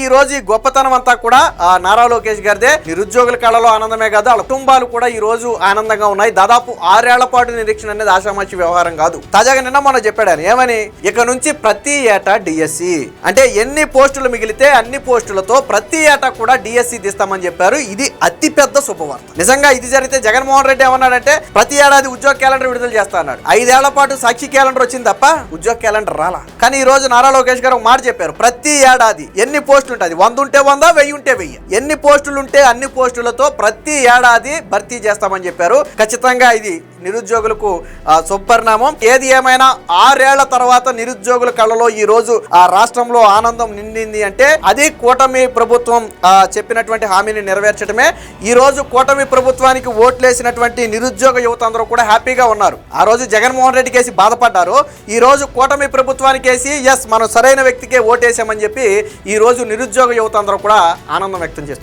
ఈ రోజు ఈ గొప్పతనం అంతా కూడా ఆ నారా లోకేష్ గారిదే. నిరుద్యోగుల కళలో ఆనందమే కాదు వాళ్ళ కుటుంబాలు కూడా ఈ రోజు ఆనందంగా ఉన్నాయి. దాదాపు ఆరేళ్ళ పాటు నిరీక్షణ అనేది ఆశామాచి వ్యవహారం కాదు. తాజాగా నిన్న మొన్న చెప్పాడు ఆయన ఏమని? ఇక నుంచి ప్రతి ఏటా డిఎస్సి అంటే ఎన్ని పోస్టులు మిగిలితే అన్ని పోస్టులతో ప్రతి ఏటా కూడా డిఎస్సి తీస్తామని చెప్పారు. ఇది అతి పెద్ద శుభవార్త. నిజంగా ఇది జరిగితే జగన్మోహన్ రెడ్డి ఏమన్నాడంటే ప్రతి ఏడాది ఉద్యోగ క్యాలెండర్ విడుదల చేస్తా అన్నాడు. ఐదేళ్ళ పాటు సాక్షి క్యాలెండర్ వచ్చింది తప్ప ఉద్యోగ క్యాలెండర్ రాలా. కానీ ఈ రోజు నారా లోకేష్ గారు ఒక మాట చెప్పారు. ప్రతి ఏడాది ఎన్ని పోస్టులు ఉంటుంది వంద ఉంటే వంద వెయ్యి ఉంటే వెయ్యి. ఎన్ని పోస్టులు ఉంటే అన్ని పోస్టులతో ప్రతి ఏడాది భర్తీ చేస్తామని చెప్పారు. ఖచ్చితంగా ఇది నిరుద్యోగులకు సుపరిణామం. ఏది ఏమైనా ఆరేళ్ళ తర్వాత నిరుద్యోగుల కళ్ళలో ఈ రోజు ఆ రాష్ట్రంలో ఆనందం నిండింది అంటే అది కూటమి ప్రభుత్వం చెప్పినటువంటి హామీని నెరవేర్చడమే ఈ రోజు కూటమి ప్రభుత్వానికి ఓట్లేసినటువంటి నిరుద్యోగ యువత అందరూ కూడా హ్యాపీగా ఉన్నారు. ఆ రోజు జగన్మోహన్ రెడ్డి కేసి బాధపడ్డారు. ఈ రోజు కూటమి ప్రభుత్వానికి వేసి ఎస్ మనం సరైన వ్యక్తికే ఓటేసామని చెప్పి ఈ రోజు నిరుద్యోగ యువత అందరూ కూడా ఆనందం వ్యక్తం చేస్తున్నారు.